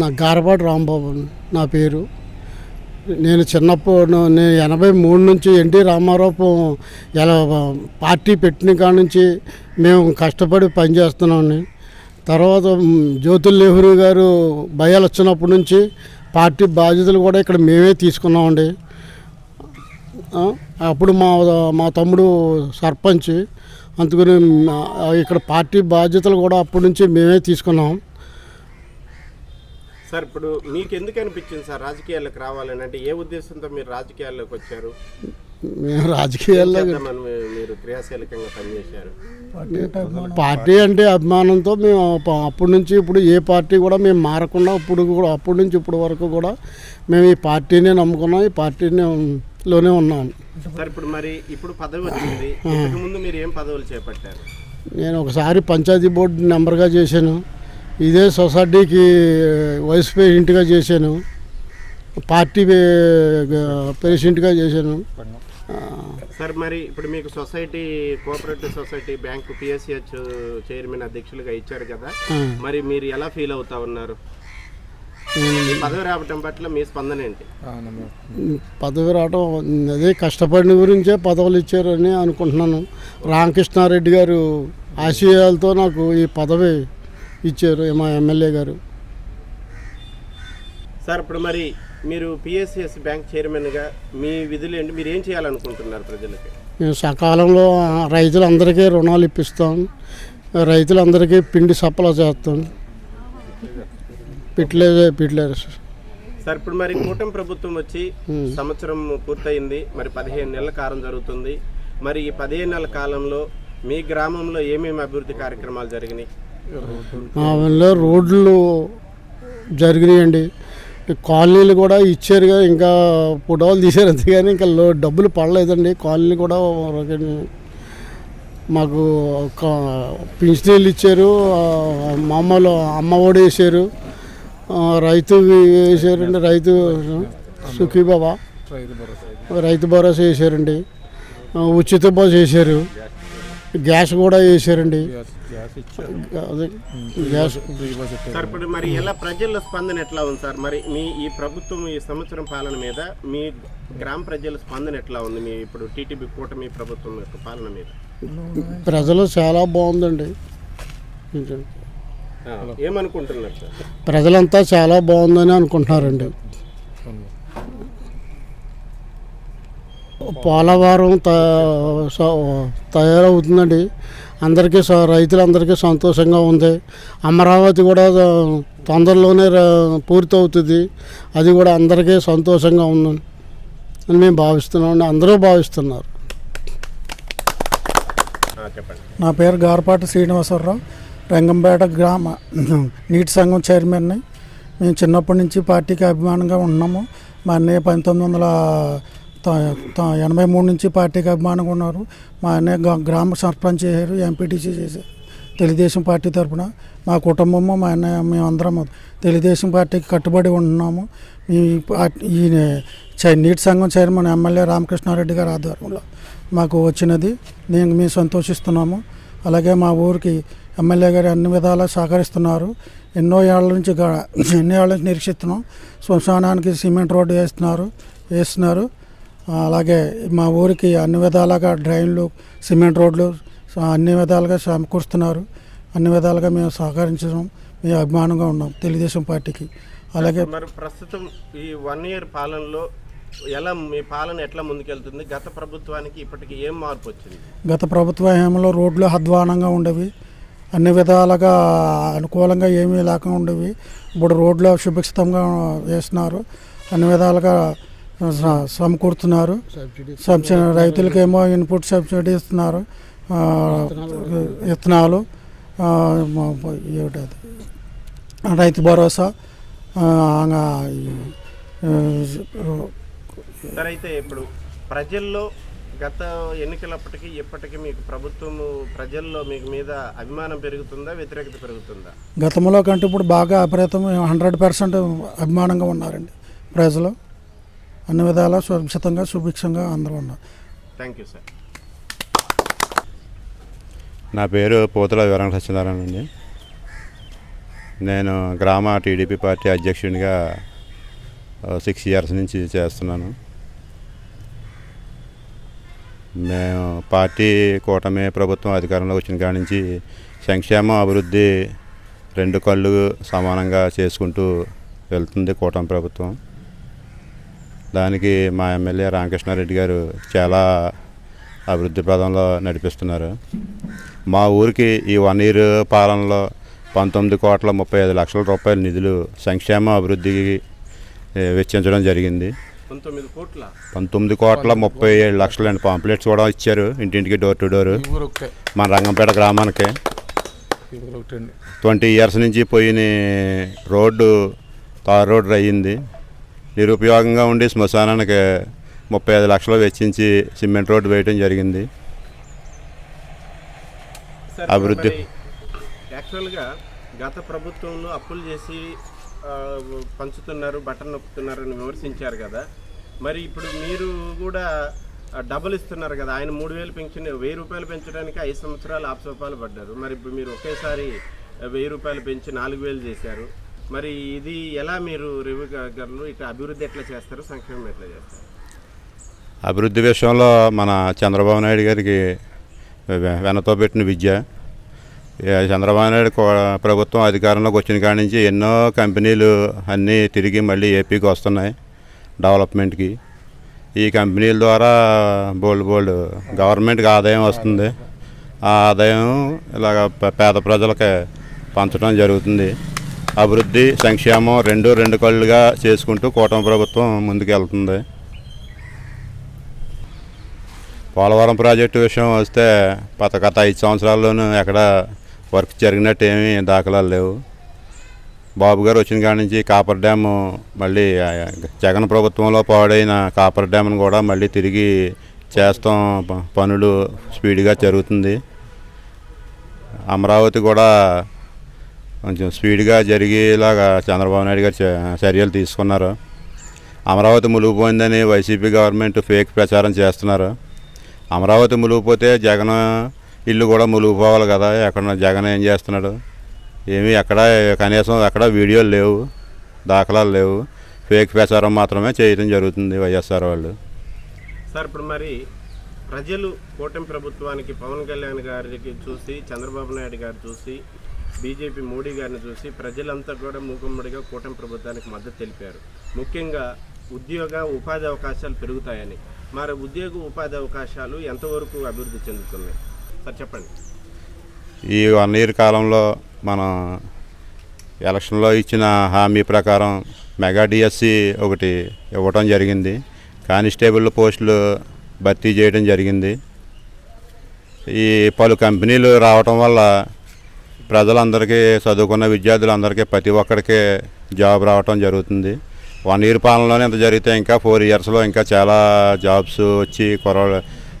నా గారపాటి రాంబాబు నా పేరు. నేను చిన్నప్పుడు నేను ఎనభై మూడు నుంచి ఎన్టీ రామారావు ఎలా పార్టీ పెట్టిన కాడ నుంచి మేము కష్టపడి పనిచేస్తున్నామని తర్వాత జ్యోతుల్ నెహ్రూ గారు భయాలు వచ్చినప్పటి నుంచి పార్టీ బాధ్యతలు కూడా ఇక్కడ మేమే తీసుకున్నామండి. అప్పుడు మా మా తమ్ముడు సర్పంచ్ అందుకని ఇక్కడ పార్టీ బాధ్యతలు కూడా అప్పటి నుంచి మేమే తీసుకున్నాం. సార్ ఇప్పుడు మీకు ఎందుకు అనిపించింది సార్ రాజకీయాల్లోకి రావాలని? అంటే ఏ ఉద్దేశంతో మీరు రాజకీయాల్లోకి వచ్చారు? మేము రాజకీయాల్లో చేద్దామని మీ- మీరు క్రియాశీలకంగా పనిచేశారు? పార్టీ అంటే అభిమానంతో మేము ప- అప్పటి నుంచి ఇప్పుడు ఏ పార్టీ కూడా మేము మారకుండా ఇప్పుడు కూడా అప్పటి నుంచి ఇప్పుడు వరకు కూడా మేము ఈ పార్టీనే నమ్ముకున్నాం ఈ పార్టీనే లోనే ఉన్నాం. సార్ ఇప్పుడు మరి ఇప్పుడు పదవి వచ్చింది. ఇంతకు ముందు మీరు ఏం పదవులు చేపట్టారు? నేను ఒకసారి పంచాయతీ బోర్డు నెంబర్గా చేశాను. ఇదే సొసైటీకి వైస్ ప్రెసిడెంట్గా చేశాను. పార్టీ ప్రెసిడెంట్గా చేశాను. సార్ మరి ఇప్పుడు మీకు society cooperative society bank P S C H chairman అధ్యక్షులుగా ఇచ్చారు కదా. మరి మీరు ఎలా ఫీల్ అవుతా ఉన్నారు? పదవి రావటం పట్ల మీ స్పందన ఏంటి? పదవి రావడం అదే కష్టపడిన గురించే పదవులు ఇచ్చారని అనుకుంటున్నాను. రామకృష్ణారెడ్డి గారు ఆశయాలతో నాకు ఈ పదవి ఇచ్చారు మా ఎమ్మెల్యే గారు. సార్ ఇప్పుడు మరి మీరు పిఎస్సిఎస్ బ్యాంక్ చైర్మన్గా మీ విధులు ఏంటి? మీరు ఏం చేయాలనుకుంటున్నారు ప్రజలకి? మేము సకాలంలో రైతులందరికీ రుణాలు ఇప్పిస్తాం. రైతులందరికీ పిండి సప్లై చేస్తాం. పిట్లేదు పిట్లేదు సార్. ఇప్పుడు మరి కూటమి ప్రభుత్వం వచ్చి సంవత్సరం పూర్తయింది. మరి పదిహేను నెలల కాలం జరుగుతుంది. మరి ఈ పదిహేను నెలల కాలంలో మీ గ్రామంలో ఏమేమి అభివృద్ధి కార్యక్రమాలు జరిగినాయి? మా ఊళ్ళో రోడ్లు జరిగినాయండి. కాలనీలు కూడా ఇచ్చారు కానీ ఇంకా ఫోటోలు తీశారు అంతే కానీ ఇంకా లో డబ్బులు పడలేదండి. కాలనీ కూడా మాకు పింఛనీళ్ళు ఇచ్చారు ఆ, మామూలు అమ్మ ఒడి వేసారు రైతు వేసారండి రైతు సుఖీబాబా రైతు భరోసా. వేసారండి ఉచిత బస్ వేసారు. గ్యాస్ కూడా వేసారండి. అదే గ్యాస్. సార్ ఇప్పుడు మరి ఎలా ప్రజల స్పందన ఎట్లా ఉంది సార్? మరి మీ ఈ ప్రభుత్వం ఈ సంవత్సరం పాలన మీద మీ గ్రామ ప్రజల స్పందన ఎట్లా ఉంది? మీ ఇప్పుడు టీటీపీ కూటమి ప్రభుత్వం యొక్క పాలన మీద. ప్రజలు చాలా బాగుందండి. ఏమనుకుంటున్నారు సార్? ప్రజలంతా చాలా బాగుందని అనుకుంటున్నారండి. పోలవరం త- స- తయారవుతుందండి. అందరికీ స- రైతులందరికీ సంతోషంగా ఉంది. అమరావతి కూడా తొందరలోనే పూర్తవుతుంది. అది కూడా అందరికీ సంతోషంగా ఉందని అని మేము భావిస్తున్నాం అందరూ భావిస్తున్నారు. నా పేరు గారపాటి శ్రీనివాసరావు. రంగంపేట గ్రామ నీటి సంఘం చైర్మన్ని. మేము చిన్నప్పటి నుంచి పార్టీకి అభిమానంగా ఉన్నాము. మా అన్నయ్య పంతొమ్మిది వందల ఎనభై మూడు నుంచి పార్టీకి అభిమానంగా ఉన్నారు. మా అన్నయ్య గ్రామ సర్పంచ్ చేశారు ఎంపీటీసీ చేశారు తెలుగుదేశం పార్టీ తరఫున మా కుటుంబము మా అన్నయ్య మేమందరం తెలుగుదేశం పార్టీకి కట్టుబడి ఉంటున్నాము. ఈ ఈ చై- నీటి సంఘం చైర్మన్ ఎమ్మెల్యే రామకృష్ణారెడ్డి గారి ఆధ్వర్యంలో మాకు వచ్చినది. నేను మేము సంతోషిస్తున్నాము. అలాగే మా ఊరికి ఎమ్మెల్యే గారు అన్ని విధాలా సహకరిస్తున్నారు. ఎన్నో ఏళ్ళ నుంచి ఎన్నో ఏళ్ళ నుంచి నిరీక్షిస్తున్నాం. శ్మశానానికి సిమెంట్ రోడ్డు వేస్తున్నారు వేస్తున్నారు. అలాగే మా ఊరికి అన్ని విధాలుగా డ్రైన్లు సిమెంట్ రోడ్లు అన్ని విధాలుగా సమకూరుస్తున్నారు. అన్ని విధాలుగా మేము సహకరించడం మేము అభిమానంగా ఉన్నాం తెలుగుదేశం పార్టీకి. అలాగే మరి ప్రస్తుతం ఈ వన్ ఇయర్ పాలనలో ఎలా మీ పాలన ఎట్లా ముందుకెళ్తుంది? గత ప్రభుత్వానికి ఇప్పటికి ఏం మార్పు వచ్చింది? గత ప్రభుత్వ హయాంలో రోడ్లు అధ్వానంగా ఉండేవి. అన్ని విధాలుగా అనుకూలంగా ఏమీ లేకుండా ఉండేవి. ఇప్పుడు రోడ్లు సుభిక్షితంగా వేస్తున్నారు. అన్ని విధాలుగా సమకూరుతున్నారు సబ్సిడీ రైతులకేమో ఇన్పుట్ సబ్సిడీ ఇస్తున్నారు. విత్తనాలు? రైతు భరోసా సరే అయితే ఇప్పుడు ప్రజల్లో గత ఎన్నికలప్పటికీ ఇప్పటికీ మీకు ప్రభుత్వం ప్రజల్లో మీకు మీద అభిమానం పెరుగుతుందా వ్యతిరేకత పెరుగుతుందా? గతంలో కంటే ఇప్పుడు బాగా విపరీతం హండ్రెడ్ పర్సెంట్ అభిమానంగా ఉన్నారండి ప్రజలు. అన్ని విధాలా సురక్షితంగా సుభిక్షంగా అందరూ ఉన్నారు. థ్యాంక్ యూ సార్ నా పేరు పోతుల వివరణ సత్యనారాయణ అండి. నేను గ్రామ టీడీపీ పార్టీ అధ్యక్షునిగా సిక్స్ ఇయర్స్ నుంచి చేస్తున్నాను. మేము పార్టీ కూటమి ప్రభుత్వం అధికారంలోకి వచ్చిన కాడి నుంచి సంక్షేమం అభివృద్ధి రెండు కళ్ళు సమానంగా చేసుకుంటూ వెళ్తుంది కూటమి ప్రభుత్వం. దానికి మా ఎమ్మెల్యే రామకృష్ణారెడ్డి గారు చాలా అభివృద్ధి పదంలో నడిపిస్తున్నారు. మా ఊరికి ఈ వన్ ఇయర్ పాలనలో పంతొమ్మిది కోట్ల ముప్పై ఐదు లక్షల రూపాయల నిధులు సంక్షేమ అభివృద్ధికి వెచ్చించడం జరిగింది. పంతొమ్మిది కోట్ల? పంతొమ్మిది కోట్ల ముప్పై ఏడు లక్షలు అండి పాంప్లెట్స్ కూడా ఇచ్చారు ఇంటింటికి డోర్ టు డోర్ మన రంగంపేట గ్రామానికి. ట్వంటీ ఇయర్స్ నుంచి పోయిన రోడ్డు తార్ రోడ్డు అయ్యింది. నిరుపయోగంగా ఉండి శ్మశానానికి ముప్పై ఐదు లక్షలు వెచ్చించి సిమెంట్ రోడ్డు వేయడం జరిగింది. అభివృద్ధి. యాక్చువల్గా గత ప్రభుత్వంలో అప్పులు చేసి పంచుతున్నారు బటన్ నొక్కుతున్నారు అని విమర్శించారు కదా. మరి ఇప్పుడు మీరు కూడా డబుల్ ఇస్తున్నారు కదా. ఆయన మూడు వేలు పెన్షన్ వెయ్యి రూపాయలు పెంచడానికి ఐదు సంవత్సరాలు ఆప్సోపాలు పడ్డారు. మరి ఇప్పుడు మీరు ఒకేసారి వెయ్యి రూపాయలు పెంచి నాలుగు వేలు చేశారు. మరి ఇది ఎలా మీరు రివ్యూ గారు అభివృద్ధి ఎట్లా చేస్తారు? సంక్షేమం ఎట్లా చేస్తారు? అభివృద్ధి విషయంలో మన చంద్రబాబు నాయుడు గారికి వెనతో పెట్టిన విద్య. చంద్రబాబు నాయుడు ప్రభుత్వం అధికారంలోకి వచ్చిన కాడి నుంచి ఎన్నో కంపెనీలు అన్నీ తిరిగి మళ్ళీ ఏపీకి వస్తున్నాయి డెవలప్మెంట్కి. ఈ కంపెనీల ద్వారా బోల్డ్ బోల్డ్ గవర్నమెంట్కి ఆదాయం వస్తుంది. ఆ ఆదాయం ఇలాగ పేద ప్రజలకి పంచడం జరుగుతుంది. అభివృద్ధి సంక్షేమం రెండు రెండు కళ్ళుగా చేసుకుంటూ కూటమి ప్రభుత్వం ముందుకు వెళ్తుంది పోలవరం ప్రాజెక్టు విషయం వస్తే గత గత ఐదు సంవత్సరాల్లోనూ ఎక్కడ వర్క్ జరిగినట్టు ఏమీ దాఖలాలు లేవు. బాబు గారు వచ్చిన కాడి నుంచి కాపర్ డ్యాము మళ్ళీ జగన్ ప్రభుత్వంలో పాడైన కాపర్ డ్యామ్ను కూడా మళ్ళీ తిరిగి చేస్తాం. ప- పనులు స్పీడ్గా జరుగుతుంది. అమరావతి కూడా కొంచెం స్పీడ్గా జరిగేలాగా చంద్రబాబు నాయుడు గారు చర్యలు తీసుకున్నారు. అమరావతి ములిగిపోయిందని వైసీపీ గవర్నమెంట్ ఫేక్ ప్రచారం చేస్తున్నారు. అమరావతి ములిగిపోతే జగన్ ఇల్లు కూడా ములిగిపోవాలి కదా ఎక్కడ జగన్ ఏం చేస్తున్నాడు? ఏమీ ఎక్కడ కనీసం ఎక్కడ వీడియోలు లేవు దాఖలాలు లేవు. ఫేక్ ప్రచారం మాత్రమే చేయడం జరుగుతుంది వైఎస్ఆర్ వాళ్ళు. సార్ ఇప్పుడు మరి ప్రజలు కూటమి ప్రభుత్వానికి పవన్ కళ్యాణ్ గారికి చూసి చంద్రబాబు నాయుడు గారు చూసి బీజేపీ మోడీ గారిని చూసి ప్రజలంతా కూడా మూకుమ్మడిగా కూటమి ప్రభుత్వానికి మద్దతు తెలిపారు. ముఖ్యంగా ఉద్యోగ ఉపాధి అవకాశాలు పెరుగుతాయని. మరి ఉద్యోగ ఉపాధి అవకాశాలు ఎంతవరకు అభివృద్ధి చెందుతున్నాయి? సార్ చెప్పండి. ఈ వన్ ఇయర్ కాలంలో మనం ఎలక్షన్లో ఇచ్చిన హామీ ప్రకారం మెగా డిఎస్సి ఒకటి ఇవ్వటం జరిగింది. కానిస్టేబుల్ పోస్టులు భర్తీ చేయడం జరిగింది. ఈ పలు కంపెనీలు రావటం వల్ల ప్రజలందరికీ చదువుకున్న విద్యార్థులందరికీ ప్రతి ఒక్కరికి జాబ్ రావటం జరుగుతుంది. వన్ ఇయర్ పాలనలోనే ఇంత జరిగితే ఇంకా ఫోర్ ఇయర్స్లో ఇంకా చాలా జాబ్స్ వచ్చి కుర్ర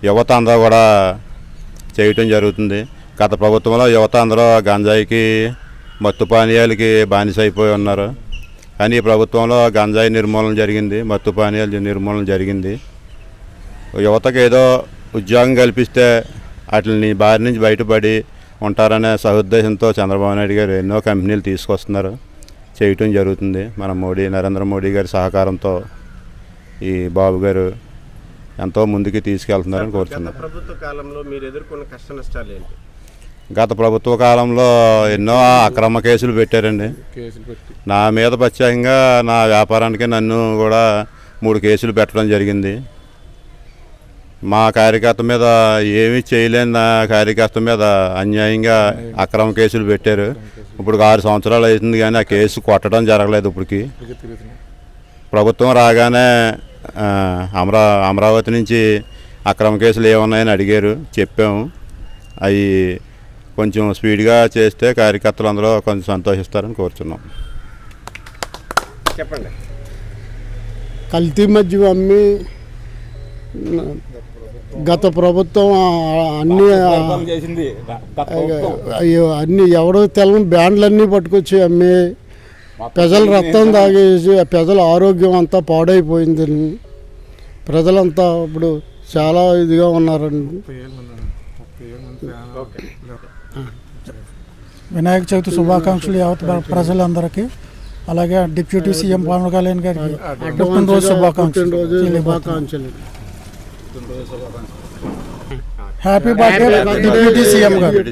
యువత అందరూ కూడా చేయటం జరుగుతుంది. గత ప్రభుత్వంలో యువత అందరూ గంజాయికి మత్తు పానీయాలకి బానిస అయిపోయి ఉన్నారు. కానీ ఈ ప్రభుత్వంలో గంజాయి నిర్మూలన జరిగింది మత్తు పానీయాల నిర్మూలన జరిగింది. యువతకు ఏదో ఉద్యోగం కల్పిస్తే వాటిని బారి నుంచి బయటపడి ఉంటారనే సదుద్దేశంతో చంద్రబాబు నాయుడు గారు ఎన్నో కంపెనీలు తీసుకొస్తున్నారు. చేయటం జరుగుతుంది. మన మోడీ నరేంద్ర మోడీ గారి సహకారంతో ఈ బాబు గారు ఎంతో ముందుకు తీసుకెళ్తున్నారని కోరుతున్నాను. ప్రభుత్వ కాలంలో మీరు ఎదుర్కొన్న కష్ట నష్టాలు ఏంటి? గత ప్రభుత్వ కాలంలో ఎన్నో అక్రమ కేసులు పెట్టారండి. నా మీద ప్రత్యేకంగా నా వ్యాపారానికి నన్ను కూడా మూడు కేసులు పెట్టడం జరిగింది. మా కార్యకర్త మీద ఏమీ చేయలేని నా కార్యకర్త మీద అన్యాయంగా అక్రమ కేసులు పెట్టారు. ఇప్పుడు ఆరు సంవత్సరాలు అవుతుంది కానీ ఆ కేసు కొట్టడం జరగలేదు ఇప్పటికి. ప్రభుత్వం రాగానే ఆ, అమరా అమరావతి నుంచి అక్రమ కేసులు ఏమున్నాయని అడిగారు. చెప్పాము. అవి కొంచెం స్పీడ్గా చేస్తే కార్యకర్తలు అందరూ కొంచెం సంతోషిస్తారని కోరుచున్నాం. చెప్పండి. కల్తీ మద్యం అమ్మి గత ప్రభుత్వం అన్ని అన్ని ఎవడో తెలని బ్యాండ్లన్నీ పట్టుకొచ్చి అమ్మి. ప్రజల రక్తం తాగేసి ఆ ప్రజల ఆరోగ్యం అంతా పాడైపోయింది. ప్రజలంతా ఇప్పుడు చాలా ఇదిగా ఉన్నారండి. వినాయక చవితి శుభాకాంక్షలు యావత్ ప్ర- ప్రజలందరికీ. అలాగే డిప్యూటీ సీఎం పవన్ కళ్యాణ్ గారికి పుట్టినరోజు శుభాకాంక్షలు. పుట్టినరోజు తెలియజేస్తున్నాను. శుభాకాంక్షలు హ్యాపీ బర్త్డే